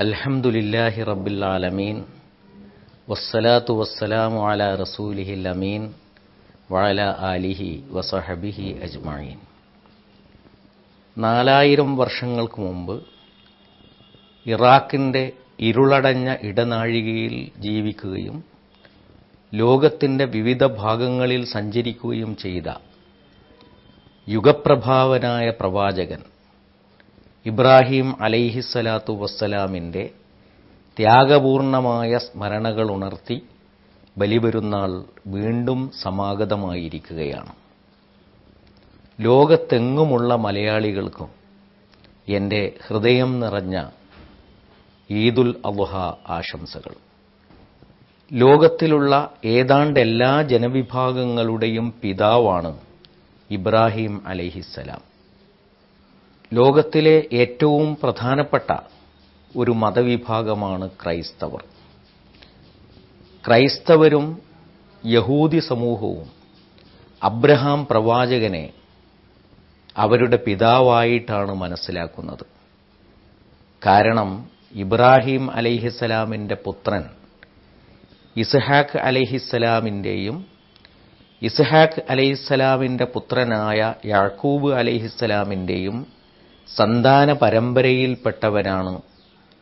الحمد لله رب العالمين والصلاة والسلام على رسوله الأمين وعلى آله وصحبه أجمعين നാലായിരം വർഷങ്ങൾക്ക് മുമ്പ് ഇറാഖിൻ്റെ ഇരുളടഞ്ഞ ഇടനാഴികയിൽ ജീവിക്കുകയും ലോകത്തിൻ്റെ വിവിധ ഭാഗങ്ങളിൽ സഞ്ചരിക്കുകയും ചെയ്ത യുഗപ്രഭാവനായ പ്രവാചകൻ ഇബ്രാഹിം അലൈഹിസ്സലാത്തു വസ്സലാമിന്റെ ത്യാഗപൂർണമായ സ്മരണകൾ ഉണർത്തി ബലിപെരുന്നാൾ വീണ്ടും സമാഗതമായിരിക്കുകയാണ്. ലോകത്തെങ്ങുമുള്ള മലയാളികൾക്കും എന്റെ ഹൃദയം നിറഞ്ഞ ഈദുൽ അബുഹ ആശംസകൾ. ലോകത്തിലുള്ള ഏതാണ്ട് എല്ലാ ജനവിഭാഗങ്ങളുടെയും പിതാവാണ് ഇബ്രാഹിം അലൈഹിസ്സലാം. ലോകത്തിലെ ഏറ്റവും പ്രധാനപ്പെട്ട ഒരു മതവിഭാഗമാണ് ക്രൈസ്തവർ. ക്രൈസ്തവരും യഹൂദി സമൂഹവും അബ്രഹാം പ്രവാചകനെ അവരുടെ പിതാവായിട്ടാണ് മനസ്സിലാക്കുന്നത്. കാരണം ഇബ്രാഹിം അലൈഹിസ്സലാമിന്റെ പുത്രൻ ഇസ്ഹാഖ് അലൈഹിസ്സലാമിന്റെയും ഇസ്ഹാഖ് അലൈഹിസ്സലാമിന്റെ പുത്രനായ യാക്കൂബ് അലൈഹിസ്സലാമിന്റെയും സന്താന പരമ്പരയിൽപ്പെട്ടവരാണ്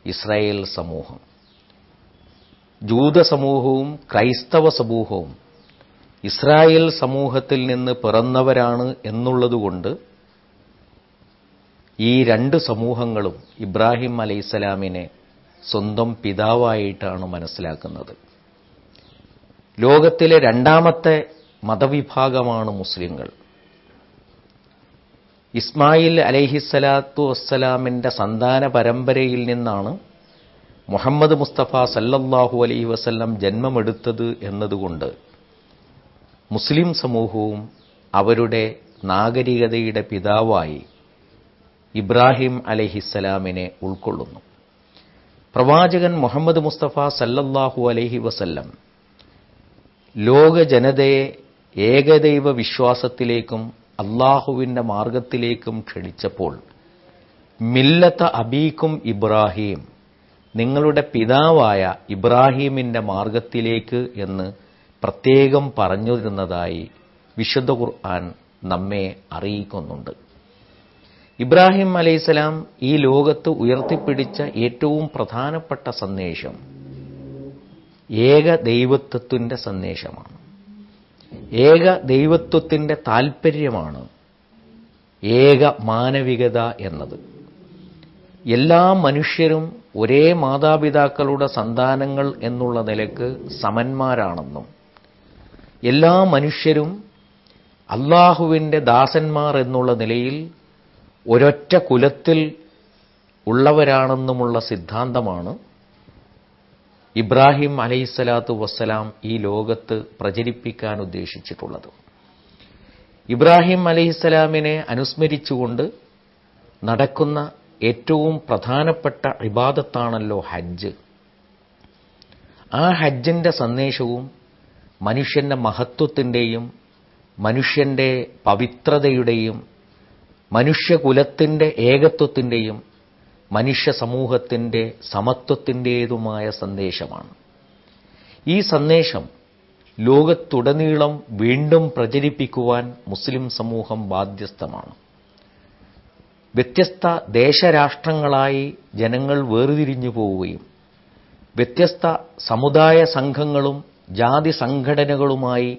ഇസ്രായേൽ സമൂഹം. ജൂത സമൂഹവും ക്രൈസ്തവ സമൂഹവും ഇസ്രായേൽ സമൂഹത്തിൽ നിന്ന് പിറന്നവരാണ് എന്നുള്ളതുകൊണ്ട് ഈ രണ്ട് സമൂഹങ്ങളും ഇബ്രാഹിം അലൈസലാമിനെ സ്വന്തം പിതാവായിട്ടാണ് മനസ്സിലാക്കുന്നത്. ലോകത്തിലെ രണ്ടാമത്തെ മതവിഭാഗമാണ് മുസ്ലിങ്ങൾ. ഇസ്മായിൽ അലൈഹിസ്സലാത്തു വസ്സലാമിന്റെ സന്താന പരമ്പരയിൽ നിന്നാണ് മുഹമ്മദ് മുസ്തഫ സല്ലല്ലാഹു അലൈഹി വസല്ലം ജന്മമെടുത്തത് എന്നതുകൊണ്ട് മുസ്ലിം സമൂഹവും അവരുടെ നാഗരികതയുടെ പിതാവായി ഇബ്രാഹിം അലൈഹിസ്സലാമിനെ ഉൾക്കൊള്ളുന്നു. പ്രവാചകൻ മുഹമ്മദ് മുസ്തഫ സല്ലല്ലാഹു അലൈഹി വസല്ലം ലോക ജനതയെ ഏകദൈവ വിശ്വാസത്തിലേക്കും അള്ളാഹുവിന്റെ മാർഗത്തിലേക്കും ക്ഷണിച്ചപ്പോൾ മില്ലത്ത അബീക്കും ഇബ്രാഹിം നിങ്ങളുടെ പിതാവായ ഇബ്രാഹീമിന്റെ മാർഗത്തിലേക്ക് എന്ന് പ്രത്യേകം പറഞ്ഞു പറഞ്ഞിരുന്നതായി വിശുദ്ധ ഖുർആൻ നമ്മെ അറിയിക്കുന്നുണ്ട്. ഇബ്രാഹിം അലൈഹിസ്സലാം ഈ ലോകത്ത് ഉയർത്തിപ്പിടിച്ച ഏറ്റവും പ്രധാനപ്പെട്ട സന്ദേശം ഏക ദൈവത്വത്തിന്റെ സന്ദേശമാണ്. ഏക ദൈവത്വത്തിന്റെ താൽപ്പര്യമാണ് ഏക മാനവികത എന്നത്. എല്ലാ മനുഷ്യരും ഒരേ മാതാപിതാക്കളുടെ സന്താനങ്ങൾ എന്നുള്ള നിലയ്ക്ക് സമന്മാരാണെന്നും എല്ലാ മനുഷ്യരും അള്ളാഹുവിന്റെ ദാസന്മാർ എന്നുള്ള നിലയിൽ ഒരൊറ്റ കുലത്തിൽ ഉള്ളവരാണെന്നുമുള്ള സിദ്ധാന്തമാണ് ഇബ്രാഹിം അലൈഹിസ്സലാത്തു വസ്സലാം ഈ ലോകത്ത് പ്രചരിപ്പിക്കാൻ ഉദ്ദേശിച്ചിട്ടുള്ളത്. ഇബ്രാഹിം അലൈഹിസ്സലാമിനെ അനുസ്മരിച്ചുകൊണ്ട് നടക്കുന്ന ഏറ്റവും പ്രധാനപ്പെട്ട ഇബാദത്താണല്ലോ ഹജ്ജ്. ആ ഹജ്ജിന്റെ സന്ദേശവും മനുഷ്യന്റെ മഹത്വത്തിന്റെയും മനുഷ്യന്റെ പവിത്രതയുടെയും മനുഷ്യകുലത്തിന്റെ ഏകത്വത്തിന്റെയും മനുഷ്യ സമൂഹത്തിന്റെ സമത്വത്തിന്റേതുമായ സന്ദേശമാണ്. ഈ സന്ദേശം ലോകത്തുടനീളം വീണ്ടും പ്രചരിപ്പിക്കുവാൻ മുസ്ലിം സമൂഹം ബാധ്യസ്ഥമാണ്. വ്യത്യസ്ത ദേശരാഷ്ട്രങ്ങളായി ജനങ്ങൾ വേർതിരിഞ്ഞു പോവുകയും വ്യത്യസ്ത സമുദായ സംഘങ്ങളും ജാതി സംഘടനകളുമായി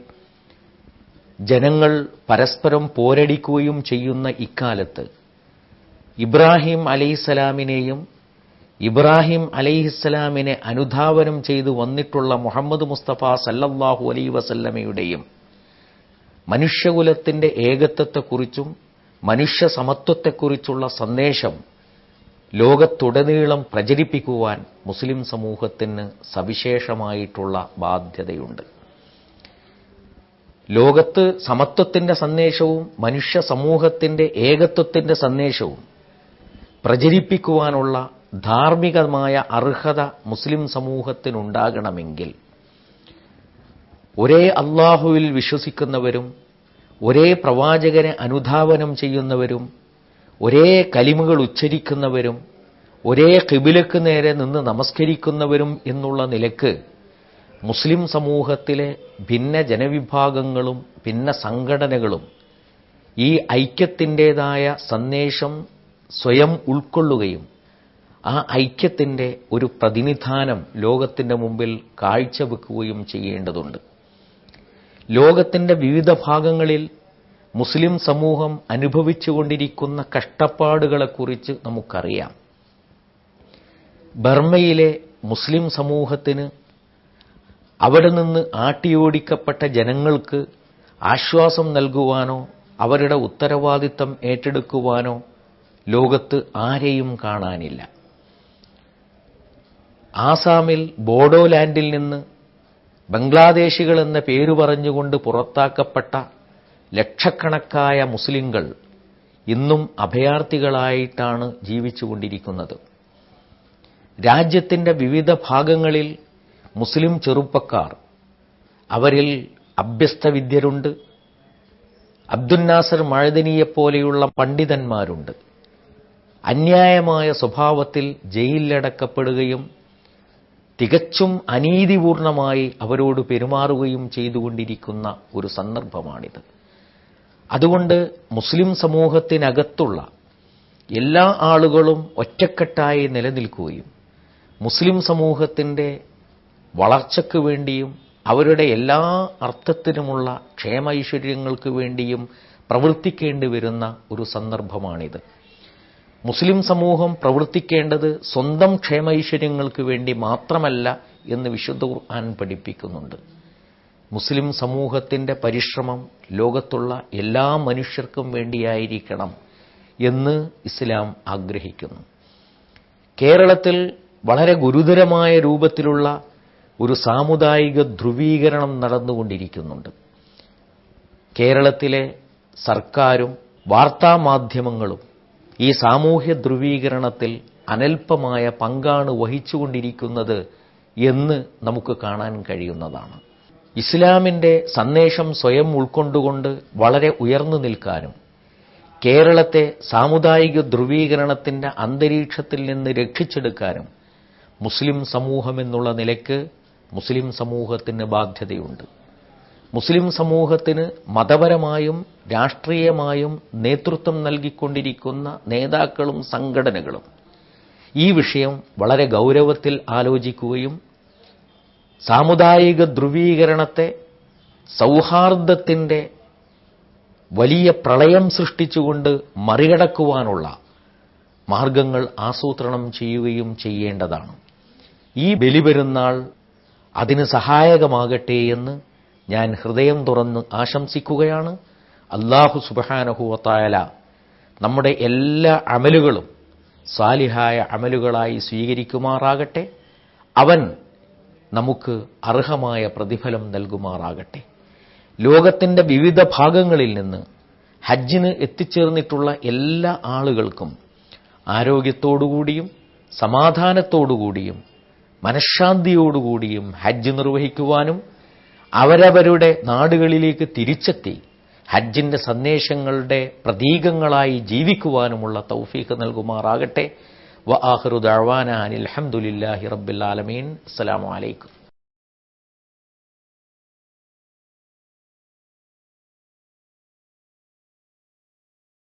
ജനങ്ങൾ പരസ്പരം പോരടിക്കുകയും ചെയ്യുന്ന ഇക്കാലത്ത് ഇബ്രാഹിം അലൈഹിസ്സലാമിനെയും ഇബ്രാഹിം അലൈഹിസ്സലാമിനെ അനുധാവനം ചെയ്തു വന്നിട്ടുള്ള മുഹമ്മദ് മുസ്തഫ സല്ലല്ലാഹു അലൈ വസല്ലമയുടെയും മനുഷ്യകുലത്തിന്റെ ഏകത്വത്തെക്കുറിച്ചും മനുഷ്യ സമത്വത്തെക്കുറിച്ചുള്ള സന്ദേശം ലോകത്തുടനീളം പ്രചരിപ്പിക്കുവാൻ മുസ്ലിം സമൂഹത്തിന് സവിശേഷമായിട്ടുള്ള ബാധ്യതയുണ്ട്. ലോകത്ത് സമത്വത്തിന്റെ സന്ദേശവും മനുഷ്യ സമൂഹത്തിന്റെ ഏകത്വത്തിന്റെ സന്ദേശവും പ്രചരിപ്പിക്കുവാനുള്ള ധാർമ്മികമായ അർഹത മുസ്ലിം സമൂഹത്തിനുണ്ടാകണമെങ്കിൽ ഒരേ അള്ളാഹുവിൽ വിശ്വസിക്കുന്നവരും ഒരേ പ്രവാചകനെ അനുധാവനം ചെയ്യുന്നവരും ഒരേ കലിമകൾ ഉച്ചരിക്കുന്നവരും ഒരേ കിബിലക്ക് നേരെ നിന്ന് നമസ്കരിക്കുന്നവരും എന്നുള്ള നിലയ്ക്ക് മുസ്ലിം സമൂഹത്തിലെ ഭിന്ന ജനവിഭാഗങ്ങളും ഭിന്ന സംഘടനകളും ഈ ഐക്യത്തിന്റെതായ സന്ദേശം സ്വയം ഉൾക്കൊള്ളുകയും ആ ഐക്യത്തിന്റെ ഒരു പ്രതിനിധാനം ലോകത്തിന്റെ മുമ്പിൽ കാഴ്ചവെക്കുകയും ചെയ്യേണ്ടതുണ്ട്. ലോകത്തിന്റെ വിവിധ ഭാഗങ്ങളിൽ മുസ്ലിം സമൂഹം അനുഭവിച്ചുകൊണ്ടിരിക്കുന്ന കഷ്ടപ്പാടുകളെക്കുറിച്ച് നമുക്കറിയാം. ബർമ്മയിലെ മുസ്ലിം സമൂഹത്തിന് അവിടെ നിന്ന് ആട്ടിയോടിക്കപ്പെട്ട ജനങ്ങൾക്ക് ആശ്വാസം നൽകുവാനോ അവരുടെ ഉത്തരവാദിത്തം ഏറ്റെടുക്കുവാനോ ലോകത്ത് ആരെയും കാണാനില്ല. ആസാമിൽ ബോഡോലാൻഡിൽ നിന്ന് ബംഗ്ലാദേശികൾ എന്ന പേരു പറഞ്ഞുകൊണ്ട് പുറത്താക്കപ്പെട്ട ലക്ഷക്കണക്കായ മുസ്ലിങ്ങൾ ഇന്നും അഭയാർത്ഥികളായിട്ടാണ് ജീവിച്ചുകൊണ്ടിരിക്കുന്നത്. രാജ്യത്തിന്റെ വിവിധ ഭാഗങ്ങളിൽ മുസ്ലിം ചെറുപ്പക്കാർ അവരിൽ അഭ്യസ്തവിദ്യരുണ്ട് അബ്ദുൽ നാസർ മഴദനിയെപ്പോലെയുള്ള പണ്ഡിതന്മാരുണ്ട്. അന്യായമായ സ്വഭാവത്തിൽ ജയിലിലടക്കപ്പെടുകയും തികച്ചും അനീതിപൂർണമായി അവരോട് പെരുമാറുകയും ചെയ്തുകൊണ്ടിരിക്കുന്ന ഒരു സന്ദർഭമാണിത്. അതുകൊണ്ട് മുസ്ലിം സമൂഹത്തിനകത്തുള്ള എല്ലാ ആളുകളും ഒറ്റക്കെട്ടായി നിലനിൽക്കുകയും മുസ്ലിം സമൂഹത്തിന്റെ വളർച്ചയ്ക്ക് വേണ്ടിയും അവരുടെ എല്ലാ അർത്ഥത്തിനുമുള്ള ക്ഷേമൈശ്വര്യങ്ങൾക്ക് വേണ്ടിയും പ്രവർത്തിക്കേണ്ടി വരുന്ന ഒരു സന്ദർഭമാണിത്. മുസ്ലിം സമൂഹം പ്രവർത്തിക്കേണ്ടത് സ്വന്തം ക്ഷേമൈശ്വര്യങ്ങൾക്ക് വേണ്ടി മാത്രമല്ല എന്ന് വിശുദ്ധ ഖുർആൻ പഠിപ്പിക്കുന്നുണ്ട്. മുസ്ലിം സമൂഹത്തിന്റെ പരിശ്രമം ലോകത്തുള്ള എല്ലാ മനുഷ്യർക്കും വേണ്ടിയായിരിക്കണം എന്ന് ഇസ്ലാം ആഗ്രഹിക്കുന്നു. കേരളത്തിൽ വളരെ ഗുരുതരമായ രൂപത്തിലുള്ള ഒരു സാമുദായിക ധ്രുവീകരണം നടന്നുകൊണ്ടിരിക്കുന്നുണ്ട്. കേരളത്തിലെ സർക്കാരും വാർത്താമാധ്യമങ്ങളും ഈ സാമൂഹ്യ ധ്രുവീകരണത്തിൽ അനൽപമായ പങ്കാണ് വഹിച്ചുകൊണ്ടിരിക്കുന്നത് എന്ന് നമുക്ക് കാണാൻ കഴിയുന്നതാണ്. ഇസ്ലാമിന്റെ സന്ദേശം സ്വയം ഉൾക്കൊണ്ടുകൊണ്ട് വളരെ ഉയർന്നു നിൽക്കാനും കേരളത്തെ സാമുദായിക ധ്രുവീകരണത്തിന്റെ അന്തരീക്ഷത്തിൽ നിന്ന് രക്ഷിച്ചെടുക്കാനും മുസ്ലിം സമൂഹം എന്നുള്ള നിലയ്ക്ക് മുസ്ലിം സമൂഹത്തിന് ബാധ്യതയുണ്ട്. മുസ്ലിം സമൂഹത്തിന് മതപരമായും രാഷ്ട്രീയമായും നേതൃത്വം നൽകിക്കൊണ്ടിരിക്കുന്ന നേതാക്കളും സംഘടനകളും ഈ വിഷയം വളരെ ഗൗരവത്തിൽ ആലോചിക്കുകയും സാമുദായിക ധ്രുവീകരണത്തെ സൗഹാർദ്ദത്തിന്റെ വലിയ പ്രളയം സൃഷ്ടിച്ചുകൊണ്ട് മറികടക്കുവാനുള്ള മാർഗങ്ങൾ ആസൂത്രണം ചെയ്യുകയും ചെയ്യേണ്ടതാണ്. ഈ ബലിപെരുന്നാൾ അതിന് സഹായകമാകട്ടെ എന്ന് ഞാൻ ഹൃദയം തുറന്ന് ആശംസിക്കുകയാണ്. അള്ളാഹു സുബഹാനഹുവത്തായാല നമ്മുടെ എല്ലാ അമലുകളും സാലിഹായ അമലുകളായി സ്വീകരിക്കുമാറാകട്ടെ. അവൻ നമുക്ക് അർഹമായ പ്രതിഫലം നൽകുമാറാകട്ടെ. ലോകത്തിന്റെ വിവിധ ഭാഗങ്ങളിൽ നിന്ന് ഹജ്ജിന് എത്തിച്ചേർന്നിട്ടുള്ള എല്ലാ ആളുകൾക്കും ആരോഗ്യത്തോടുകൂടിയും സമാധാനത്തോടുകൂടിയും മനഃശാന്തിയോടുകൂടിയും ഹജ്ജ് നിർവഹിക്കുവാനും അവരവരുടെ നാടുകളിലേക്ക് തിരിച്ചെത്തി ഹജ്ജിന്റെ സന്ദേശങ്ങളുടെ പ്രതീകങ്ങളായി ജീവിക്കുവാനുമുള്ള തൗഫീഖ് നൽകുമാറാകട്ടെ. വ ആഖിറു ദഅവാന അനിൽ ഹംദുലില്ലാഹി റബ്ബിൽ ആലമീൻ. അസ്സലാമു അലൈക്കും.